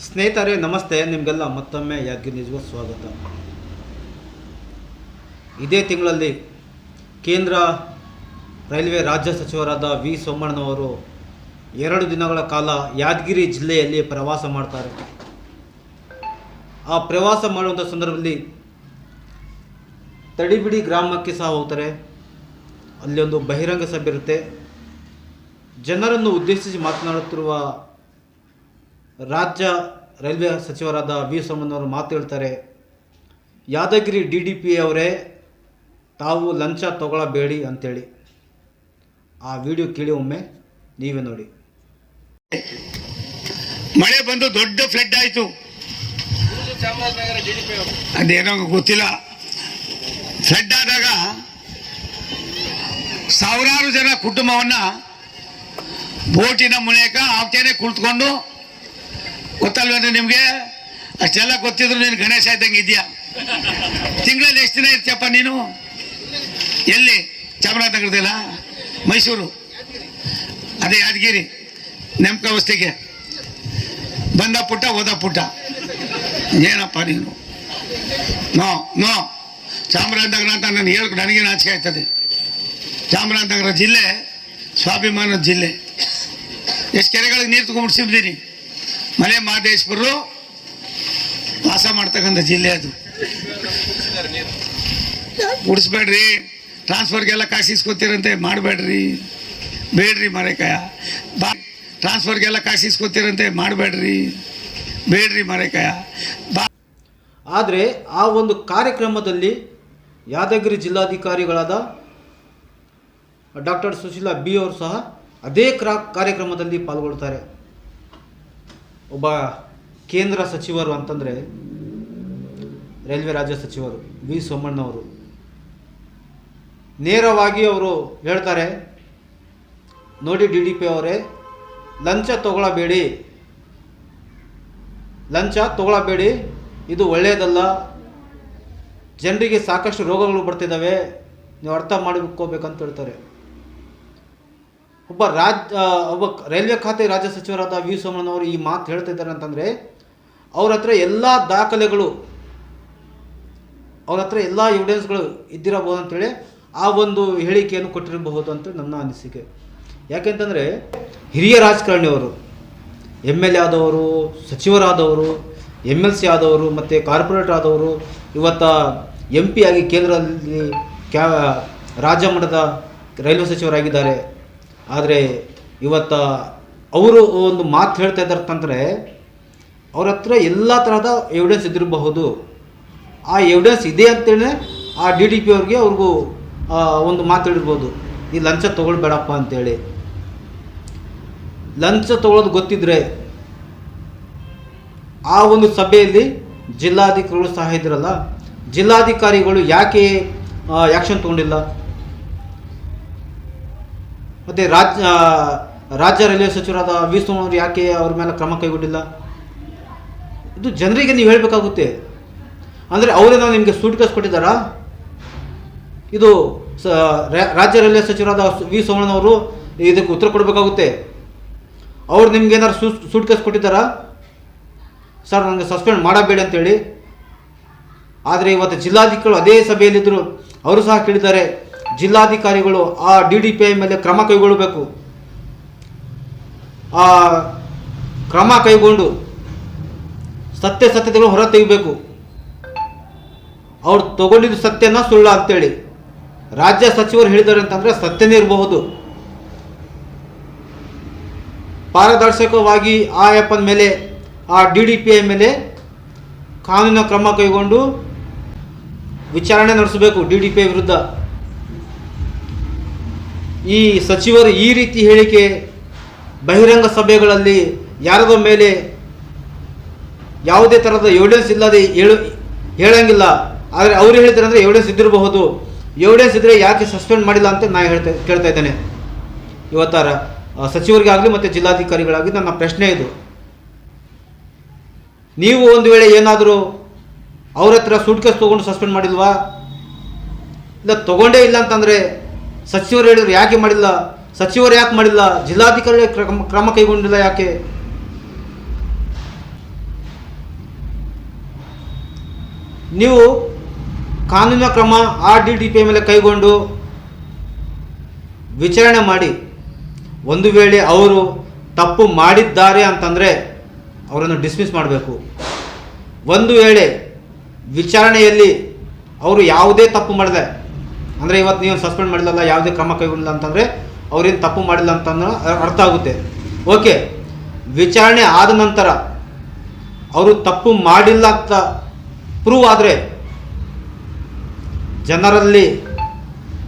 ಸ್ನೇಹಿತರೆ, ನಮಸ್ತೆ. ನಿಮಗೆಲ್ಲ ಮತ್ತೊಮ್ಮೆ ಯಾಕೆ ನಿಜವೂ ಸ್ವಾಗತ? ಇದೇ ತಿಂಗಳಲ್ಲಿ ಕೇಂದ್ರ ರೈಲ್ವೆ ರಾಜ್ಯ ಸಚಿವರಾದ ವಿ. ಸೋಮಣ್ಣನವರು ಎರಡು ದಿನಗಳ ಕಾಲ ಯಾದಗಿರಿ ಜಿಲ್ಲೆಯಲ್ಲಿ ಪ್ರವಾಸ ಮಾಡ್ತಾರೆ. ಆ ಪ್ರವಾಸ ಮಾಡುವಂಥ ಸಂದರ್ಭದಲ್ಲಿ ತಡಿಬಿಡಿ ಗ್ರಾಮಕ್ಕೆ ಸಹ ಹೋಗ್ತಾರೆ. ಅಲ್ಲಿ ಒಂದು ಬಹಿರಂಗ ಸಭೆ ಇರುತ್ತೆ. ಜನರನ್ನು ಉದ್ದೇಶಿಸಿ ಮಾತನಾಡುತ್ತಿರುವ ರಾಜ್ಯ ರೈಲ್ವೆ ಸಚಿವರಾದ ವಿ ಸೋಮಣ್ಣವರು ಮಾತು ಹೇಳ್ತಾರೆ, ಯಾದಗಿರಿ ಡಿ ಡಿ ಪಿ ಅವರೇ ತಾವು ಲಂಚ ತಗೊಳ್ಳಬೇಡಿ ಅಂತೇಳಿ. ಆ ವಿಡಿಯೋ ಕೇಳಿ ಒಮ್ಮೆ ನೀವೇ ನೋಡಿ. ಮಳೆ ಬಂದು ದೊಡ್ಡ ಫ್ಲಡ್ ಆಯಿತು. ಅದೇನೋ ಗೊತ್ತಿಲ್ಲ. ಫ್ಲಡ್ ಆದಾಗ ಸಾವಿರಾರು ಜನ ಕುಟುಂಬವನ್ನು ಬೋಟಿನ ಮೂಲಕ ಆಚೆನೆ ಕುಳಿತುಕೊಂಡು ಗೊತ್ತಲ್ವೇನ್ರಿ ನಿಮ್ಗೆ? ಅಷ್ಟೆಲ್ಲ ಗೊತ್ತಿದ್ರು ನೀನು ಗಣೇಶ ಇದ್ದಂಗೆ ಇದೆಯಾ ತಿಂಗಳಲ್ಲಿ ಎಷ್ಟು ದಿನ ಇರ್ತೀಯಪ್ಪ ನೀನು? ಎಲ್ಲಿ? ಚಾಮರಾಜನಗರದಲ್ಲ? ಮೈಸೂರು? ಅದೇ ಯಾದಗಿರಿ. ನೆಮ್ಕ ಅವಸ್ಥೆಗೆ. ಬಂದ ಪುಟ್ಟ, ಹೋದ ಪುಟ್ಟ. ಏನಪ್ಪ ನೀನು? No no. ಚಾಮರಾಜನಗರ ಅಂತ ನಾನು ಹೇಳಕ್ ನನಗೆ ನಾಚಿಕೆ ಆಯ್ತದೆ. ಚಾಮರಾಜನಗರ ಜಿಲ್ಲೆ ಸ್ವಾಭಿಮಾನದ ಜಿಲ್ಲೆ. ಎಷ್ಟು ಕೆರೆಗಳಿಗೆ ನೀರು ತಗೊಂಡ್ಬಿಡ್ಸಿದ್ದೀನಿ ಮಲೆ ಮಹದೇಶ್ವರರು ವಾಸ ಮಾಡ್ತಕ್ಕಂಥ ಜಿಲ್ಲೆ ಅದು. ಉಡಿಸ್ಬೇಡ್ರಿ, ಟ್ರಾನ್ಸ್ಫರ್ಗೆಲ್ಲ ಕಾಸು ಇಸ್ಕೊತೀರಂತೆ, ಮಾಡಬೇಡ್ರಿ. ಬೇಡ್ರಿ ಮರೆಕಾಯ. ಬಾ, ಟ್ರಾನ್ಸ್ಫರ್ಗೆಲ್ಲ ಕಾಸು ಇಸ್ಕೊತೀರಂತೆ, ಮಾಡಬೇಡ್ರಿ. ಬೇಡ್ರಿ ಮರೆಕಾಯ. ಬಾ. ಆದರೆ ಆ ಒಂದು ಕಾರ್ಯಕ್ರಮದಲ್ಲಿ ಯಾದಗಿರಿ ಜಿಲ್ಲಾಧಿಕಾರಿಗಳಾದ ಡಾಕ್ಟರ್ ಸುಶೀಲಾ ಬಿ ಅವರು ಸಹ ಅದೇ ಕ್ರಾ ಕಾರ್ಯಕ್ರಮದಲ್ಲಿ ಪಾಲ್ಗೊಳ್ತಾರೆ. ಒಬ್ಬ ಕೇಂದ್ರ ಸಚಿವರು ಅಂತಂದರೆ ರೈಲ್ವೆ ರಾಜ್ಯ ಸಚಿವರು ವಿ ಸೋಮಣ್ಣವರು. ನೇರವಾಗಿ ಅವರು ಹೇಳ್ತಾರೆ, ನೋಡಿ ಡಿ ಡಿ ಪಿ ಅವರೇ, ಲಂಚ ತಗೊಳ್ಳಬೇಡಿ. ಲಂಚ ತಗೊಳ್ಳಬೇಡಿ, ಇದು ಒಳ್ಳೆಯದಲ್ಲ ಜನರಿಗೆ ಸಾಕಷ್ಟು ರೋಗಗಳು ಬರ್ತಿದ್ದಾವೆ ನೀವು ಅರ್ಥ ಮಾಡಿಕೋಬೇಕಂತ ಹೇಳ್ತಾರೆ. ಒಬ್ಬ ರಾಜ್ ಒಬ್ಬ ರೈಲ್ವೆ ಖಾತೆ ರಾಜ್ಯ ಸಚಿವರಾದ ವಿ ಸೋಮಣ್ಣನವರು ಈ ಮಾತು ಹೇಳ್ತಾ ಇದ್ದಾರೆ ಅಂತಂದರೆ, ಅವ್ರ ಹತ್ರ ಎಲ್ಲ ದಾಖಲೆಗಳು, ಅವ್ರ ಹತ್ರ ಎಲ್ಲ ಎವಿಡೆನ್ಸ್ಗಳು ಇದ್ದಿರಬಹುದು ಅಂತೇಳಿ ಆ ಒಂದು ಹೇಳಿಕೆಯನ್ನು ಕೊಟ್ಟಿರಬಹುದು ಅಂತ ನನ್ನ ಅನಿಸಿಕೆ. ಯಾಕೆಂತಂದರೆ, ಹಿರಿಯ ರಾಜಕಾರಣಿಯವರು ಎಂ ಎಲ್ ಎ ಆದವರು, ಸಚಿವರಾದವರು ಎಂ ಎಲ್ ಸಿ ಆದವರು, ಮತ್ತು ಕಾರ್ಪೊರೇಟರ್ ಆದವರು, ಇವತ್ತ ಎಂ ಪಿ ಆಗಿ ಕೇಂದ್ರದಲ್ಲಿ ಕ್ಯಾ, ರಾಜ್ಯ ಮಟ್ಟದ ರೈಲ್ವೆ ಸಚಿವರಾಗಿದ್ದಾರೆ. ಆದರೆ ಇವತ್ತ ಅವರು ಒಂದು ಮಾತು ಹೇಳ್ತಾ ಇದ್ದಾರೆ ಅಂತಂದರೆ, ಅವ್ರ ಹತ್ರ ಎಲ್ಲ ಥರದ ಎವಿಡೆನ್ಸ್ ಇದ್ದಿರಬಹುದು. ಆ ಎವಿಡೆನ್ಸ್ ಇದೆ ಅಂತೇಳಿ ಆ ಡಿ ಡಿ ಪಿ ಅವ್ರಿಗೆ ಅವ್ರಿಗೂ ಒಂದು ಮಾತು ಹೇಳಿರ್ಬೋದು. ಈ ಲಂಚ ತೊಗೊಳ್ಬೇಡಪ್ಪ ಅಂತೇಳಿ. ಲಂಚ ತಗೊಳ್ಳೋದು ಗೊತ್ತಿದ್ರೆ, ಆ ಒಂದು ಸಭೆಯಲ್ಲಿ ಜಿಲ್ಲಾಧಿಕಾರಿಗಳು ಸಹ ಇದ್ರಲ್ಲ, ಜಿಲ್ಲಾಧಿಕಾರಿಗಳು ಯಾಕೆ ಆ್ಯಕ್ಷನ್ ತಗೊಂಡಿಲ್ಲ? ಮತ್ತು ರಾಜ್ಯ ರಾಜ್ಯ ರೈಲ್ವೆ ಸಚಿವರಾದ ವಿ ಅವರು ಯಾಕೆ ಅವ್ರ ಮೇಲೆ ಕ್ರಮ ಕೈಗೊಂಡಿಲ್ಲ? ಇದು ಜನರಿಗೆ ನೀವು ಹೇಳಬೇಕಾಗುತ್ತೆ. ಅಂದರೆ ಅವರೇನೋ ನಿಮಗೆ ಸೂಟ್ ಕೇಸ್ ಕೊಟ್ಟಿದ್ದಾರಾ? ಇದು ಸ ರಾಜ್ಯ ರೈಲ್ವೆ ಸಚಿವರಾದ ವಿ ಸೋಮಣ್ಣನವರು ಇದಕ್ಕೆ ಉತ್ತರ ಕೊಡಬೇಕಾಗುತ್ತೆ. ಅವ್ರು ನಿಮ್ಗೆ ಸೂ, ಸೂಟ್ ಕೇಸ್ ಕೊಟ್ಟಿದ್ದಾರಾ? ಸರ್, ನನಗೆ ಸಸ್ಪೆಂಡ್ ಮಾಡಬೇಡಿ ಅಂತೇಳಿ. ಆದರೆ ಇವತ್ತು ಜಿಲ್ಲಾಧಿಕಾರಿಗಳು ಅದೇ ಸಭೆಯಲ್ಲಿದ್ದರು ಅವರು ಸಹ ಕೇಳಿದ್ದಾರೆ. ಜಿಲ್ಲಾಧಿಕಾರಿಗಳು ಆ ಡಿ ಡಿ ಪಿ ಐ ಮೇಲೆ ಕ್ರಮ ಕೈಗೊಳ್ಳಬೇಕು. ಆ ಕ್ರಮ ಕೈಗೊಂಡು ಸತ್ಯಾಸತ್ಯತೆಗಳು ಹೊರ ತೆಗಿಬೇಕು. ಅವ್ರು ತಗೊಂಡಿದ್ದು ಸತ್ಯನ ಸುಳ್ಳ ಅಂತೇಳಿ ರಾಜ್ಯ ಸಚಿವರು ಹೇಳಿದ್ದಾರೆ ಅಂತಂದರೆ ಸತ್ಯನೇ ಇರಬಹುದು. ಪಾರದರ್ಶಕವಾಗಿ ಆ ಆ್ಯಪನ ಮೇಲೆ, ಆ ಡಿ ಡಿ ಪಿ ಐ ಮೇಲೆ ಕಾನೂನಿನ ಕ್ರಮ ಕೈಗೊಂಡು ವಿಚಾರಣೆ ನಡೆಸಬೇಕು ಡಿ ಡಿ ಪಿ ಐ ವಿರುದ್ಧ. ಈ ಸಚಿವರು ಈ ರೀತಿ ಹೇಳಿಕೆ ಬಹಿರಂಗ ಸಭೆಗಳಲ್ಲಿ ಯಾರದ ಮೇಲೆ ಯಾವುದೇ ಥರದ ಎವಿಡೆನ್ಸ್ ಇಲ್ಲದೆ ಹೇಳು, ಹೇಳಂಗಿಲ್ಲ. ಆದರೆ ಅವರು ಹೇಳ್ತಾರೆ ಅಂದರೆ ಎವಿಡೆನ್ಸ್ ಇದ್ದಿರಬಹುದು. ಎವಿಡೆನ್ಸ್ ಇದ್ದರೆ ಯಾಕೆ ಸಸ್ಪೆಂಡ್ ಮಾಡಿಲ್ಲ ಅಂತ ನಾನು ಹೇಳ್ತಾ, ಕೇಳ್ತಾ ಇದ್ದೇನೆ. ಇವತ್ತಾರ ಸಚಿವರಿಗಾಗಲಿ ಮತ್ತು ಜಿಲ್ಲಾಧಿಕಾರಿಗಳಾಗಲಿ ನನ್ನ ಪ್ರಶ್ನೆ ಇದು. ನೀವು ಒಂದು ವೇಳೆ ಏನಾದರೂ ಅವ್ರ ಹತ್ರ ಸೂಟ್ಕೇಸ್ ತೊಗೊಂಡು ಸಸ್ಪೆಂಡ್ ಮಾಡಿಲ್ವಾ? ಇಲ್ಲ ತೊಗೊಂಡೇ ಇಲ್ಲ ಅಂತಂದರೆ ಸಚಿವರು ಹೇಳಿದ್ರು, ಯಾಕೆ ಮಾಡಿಲ್ಲ? ಸಚಿವರು ಯಾಕೆ ಮಾಡಿಲ್ಲ? ಜಿಲ್ಲಾಧಿಕಾರಿ ಕ್ರಮ ಕ್ರಮ ಕೈಗೊಂಡಿಲ್ಲ ಯಾಕೆ? ನೀವು ಕಾನೂನಿನ ಕ್ರಮ, ಆರ್ ಡಿ ಡಿ ಪಿ ಮೇಲೆ ಕೈಗೊಂಡು ವಿಚಾರಣೆ ಮಾಡಿ. ಒಂದು ವೇಳೆ ಅವರು ತಪ್ಪು ಮಾಡಿದ್ದಾರೆ ಅಂತಂದರೆ ಅವರನ್ನು ಡಿಸ್ಮಿಸ್ ಮಾಡಬೇಕು. ಒಂದು ವೇಳೆ ವಿಚಾರಣೆಯಲ್ಲಿ ಅವರು ಯಾವುದೇ ತಪ್ಪು ಮಾಡಿದೆ ಅಂದರೆ ಇವತ್ತು ನೀವು ಸಸ್ಪೆಂಡ್ ಮಾಡಿಲ್ಲಲ್ಲ, ಯಾವುದೇ ಕ್ರಮ ಕೈಗೊಂಡಿಲ್ಲ ಅಂತಂದರೆ ಅವ್ರೇನು ತಪ್ಪು ಮಾಡಿಲ್ಲ ಅಂತ ಅರ್ಥ ಆಗುತ್ತೆ. ಓಕೆ ವಿಚಾರಣೆ ಆದ ನಂತರ ಅವರು ತಪ್ಪು ಮಾಡಿಲ್ಲ ಅಂತ ಪ್ರೂವ್ ಆದರೆ ಜನರಲ್ಲಿ,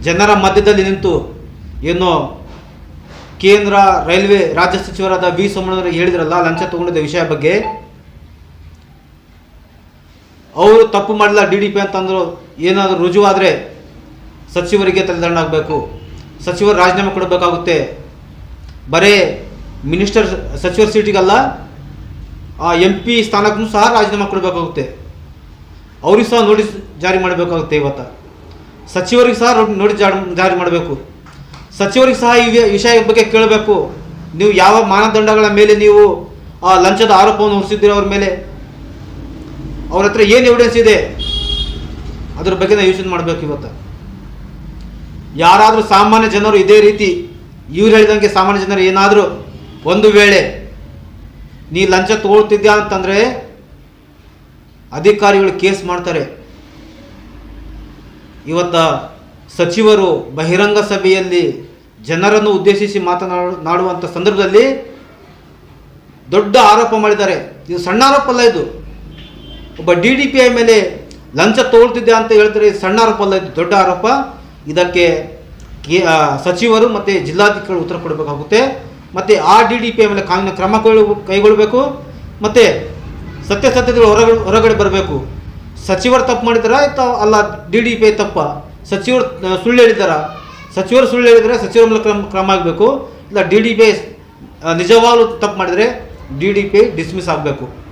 ಜನರ ಮಧ್ಯದಲ್ಲಿ ನಿಂತು ಏನೋ ಕೇಂದ್ರ ರೈಲ್ವೆ ರಾಜ್ಯ ಸಚಿವರಾದ ವಿ ಸೋಮಣ್ಣವರು ಹೇಳಿದ್ರಲ್ಲ, ಲಂಚ ತಗೊಂಡಿದ್ದ ವಿಷಯ ಬಗ್ಗೆ, ಅವರು ತಪ್ಪು ಮಾಡಿಲ್ಲ ಡಿ ಡಿ ಪಿ ಅಂತಂದ್ರು ಏನಾದರೂ ರುಜುವಾದರೆ ಸಚಿವರಿಗೆ ತಲೆದಂಡ ಆಗಬೇಕು ಸಚಿವರು ರಾಜೀನಾಮೆ ಕೊಡಬೇಕಾಗುತ್ತೆ. ಬರೇ ಮಿನಿಸ್ಟರ್ ಸಚಿವರ ಸೀಟಿಗಲ್ಲ, ಆ ಎಂ ಪಿ ಸ್ಥಾನಕ್ಕೂ ಸಹ ರಾಜೀನಾಮೆ ಕೊಡಬೇಕಾಗುತ್ತೆ. ಅವ್ರಿಗೆ ಸಹ ನೋಟಿಸ್ ಜಾರಿ ಮಾಡಬೇಕಾಗುತ್ತೆ ಇವತ್ತು. ಸಚಿವರಿಗೆ ಸಹ ನೋಟಿಸ್ ಜಾರಿ ಮಾಡಬೇಕು. ಸಚಿವರಿಗೆ ಸಹ ಈ ವಿಷಯ ಬಗ್ಗೆ ಕೇಳಬೇಕು. ನೀವು ಯಾವ ಮಾನದಂಡಗಳ ಮೇಲೆ ನೀವು ಆ ಲಂಚದ ಆರೋಪವನ್ನು ಹೊರಿಸಿದ್ದೀರಿ ಅವ್ರ ಮೇಲೆ? ಅವ್ರ ಹತ್ರ ಏನು ಎವಿಡೆನ್ಸ್ ಇದೆ? ಅದ್ರ ಬಗ್ಗೆ ನಾವು ಯೋಚನೆ ಮಾಡಬೇಕು ಇವತ್ತು. ಯಾರಾದರೂ ಸಾಮಾನ್ಯ ಜನರು ಇದೇ ರೀತಿ ಇವ್ರು ಹೇಳಿದಂಗೆ ಸಾಮಾನ್ಯ ಜನರು ಏನಾದರೂ ಒಂದು ವೇಳೆ ನೀ ಲಂಚ ತಗೊಳ್ತಿದ್ಯಾ ಅಂತಂದರೆ ಅಧಿಕಾರಿಗಳು ಕೇಸ್ ಮಾಡ್ತಾರೆ. ಇವತ್ತ ಸಚಿವರು ಬಹಿರಂಗ ಸಭೆಯಲ್ಲಿ ಜನರನ್ನು ಉದ್ದೇಶಿಸಿ ಮಾತನಾಡುವಂಥ ಸಂದರ್ಭದಲ್ಲಿ ದೊಡ್ಡ ಆರೋಪ ಮಾಡಿದ್ದಾರೆ. ಇದು ಸಣ್ಣ ಆರೋಪ ಅಲ್ಲ ಇದು. ಒಬ್ಬ ಡಿ ಮೇಲೆ ಲಂಚ ತೋಳ್ತಿದ್ದೆ ಅಂತ ಹೇಳ್ತಾರೆ, ಇದು ಸಣ್ಣ ಆರೋಪ ಅಲ್ಲ, ಇದು ದೊಡ್ಡ ಆರೋಪ. ಇದಕ್ಕೆ ಸಚಿವರು ಮತ್ತು ಜಿಲ್ಲಾಧಿಕಾರಿಗಳು ಉತ್ತರ ಕೊಡಬೇಕಾಗುತ್ತೆ. ಮತ್ತು ಆ ಡಿ ಡಿ ಪಿ ಮೇಲೆ ಕಾನೂನು ಕ್ರಮ ಕೈಗೊಳ್ಳ- ಕೈಗೊಳ್ಳಬೇಕು. ಮತ್ತು ಸತ್ಯಾಸತ್ಯತೆಗಳು ಹೊರಗಡೆ ಹೊರಗಡೆ ಬರಬೇಕು. ಸಚಿವರು ತಪ್ಪು ಮಾಡಿದಾರ ಅಲ್ಲ ಡಿ ಡಿ ಪಿ ತಪ್ಪ? ಸಚಿವರು ಸುಳ್ಳು ಹೇಳಿದಾರ ಸಚಿವರು ಸುಳ್ಳು ಹೇಳಿದರೆ ಸಚಿವರ ಮೇಲೆ ಕ್ರಮ ಕ್ರಮ ಆಗಬೇಕು. ಇಲ್ಲ ಡಿ ಡಿ ಪಿ ನಿಜವಾಗ್ಲೂ ತಪ್ಪು ಮಾಡಿದರೆ ಡಿ ಡಿ ಪಿ ಡಿಸ್ಮಿಸ್ ಆಗಬೇಕು.